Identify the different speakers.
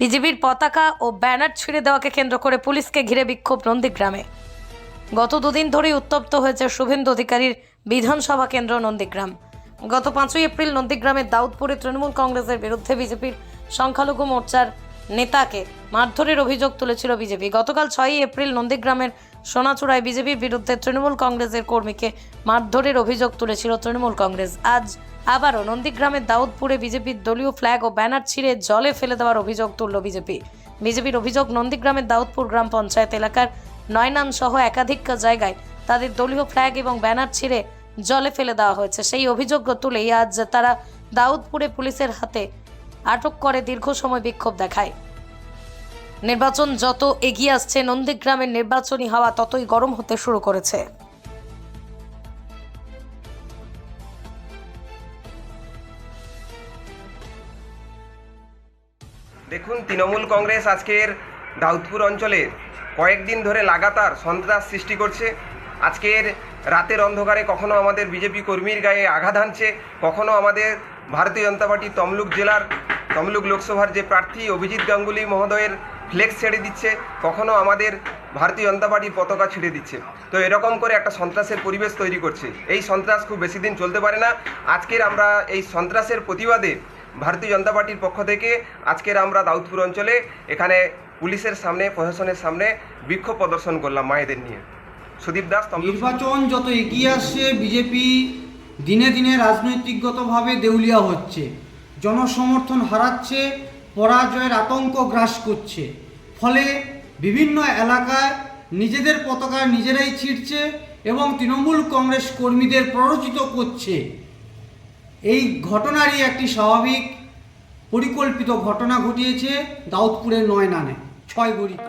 Speaker 1: বিজেপির পতাকা ও ব্যানার ছিঁড়ে দেওয়াকে কেন্দ্র করে পুলিশকে ঘিরে বিক্ষোভ নন্দীগ্রামে। গত দুদিন ধরেই উত্তপ্ত হয়েছে শুভেন্দু অধিকারীর বিধানসভা কেন্দ্র নন্দীগ্রাম। গত পাঁচই এপ্রিল নন্দীগ্রামের দাউদপুরে তৃণমূল কংগ্রেসের বিরুদ্ধে বিজেপির সংখ্যালঘু মোর্চার নেতাকে মারধরের অভিযোগ তুলেছিল বিজেপি। গতকাল ছয়ই এপ্রিল নন্দীগ্রামের সোনাচূড়ায় বিজেপির বিরুদ্ধে তৃণমূল কংগ্রেসের কর্মীকে মারধরের অভিযোগ তুলেছিল তৃণমূল কংগ্রেস। আজ আবারও নন্দীগ্রামের দাউদপুরে বিজেপির দলীয় ফ্ল্যাগ ও ব্যানার ছিঁড়ে জলে ফেলে দেওয়ার অভিযোগ তুলল বিজেপি। বিজেপির অভিযোগ, নন্দীগ্রামের দাউদপুর গ্রাম পঞ্চায়েত এলাকার নয়নাম সহ একাধিক জায়গায় তাদের দলীয় ফ্ল্যাগ এবং ব্যানার ছিঁড়ে জলে ফেলে দেওয়া হয়েছে। সেই অভিযোগ তুলেই আজ তারা দাউদপুরে পুলিশের হাতে আটক করে, দীর্ঘ সময় বিক্ষোভ দেখায়। নির্বাচন যত এগিয়ে আসছে নন্দীগ্রামের নির্বাচনী হাওয়া ততই গরম হতে শুরু করেছে।
Speaker 2: দেখুন, তৃণমূল কংগ্রেস আজকের দাউদপুর অঞ্চলে কয়েকদিন ধরে লাগাতার সন্ত্রাস সৃষ্টি করছে। আজকের রাতের অন্ধকারে কখনো আমাদের বিজেপি কর্মীর গায়ে আঘাত হানছে, কখনো আমাদের ভারতীয় জনতা পার্টি তমলুক জেলার, তমলুক লোকসভার যে প্রার্থী অভিজিৎ গাঙ্গুলি মহোদয়ের ফ্লেক্স ছেড়ে দিচ্ছে, কখনো আমাদের ভারতীয় জনতা পার্টির পতাকা ছেড়ে দিচ্ছে। তো এরকম করে একটা সন্ত্রাসের পরিবেশ তৈরি করছে। এই সন্ত্রাস খুব বেশি দিন চলতে পারে না। আজকের আমরা এই সন্ত্রাসের প্রতিবাদে ভারতীয় জনতা পার্টির পক্ষ থেকে আজকের আমরা দাউদপুর অঞ্চলে এখানে পুলিশের সামনে, প্রশাসনের সামনে বিক্ষোভ প্রদর্শন করলাম মায়েদের নিয়ে। সুদীপ দাস
Speaker 3: নির্বাচন যত এগিয়ে আসছে, বিজেপি দিনে দিনে রাজনৈতিকগতভাবে দেউলিয়া হচ্ছে। জনসমর্থন হারাচ্ছে, পরাজয়ের আতঙ্ক গ্রাস করছে। ফলে বিভিন্ন এলাকায় নিজেদের পতাকা নিজেরাই ছিঁড়ছে এবং তৃণমূল কংগ্রেস কর্মীদের প্ররোচিত করছে। এই ঘটনারই একটি স্বাভাবিক পরিকল্পিত ঘটনা ঘটিয়েছে দাউদপুরের নয়নানে, ছয় গড়িতে।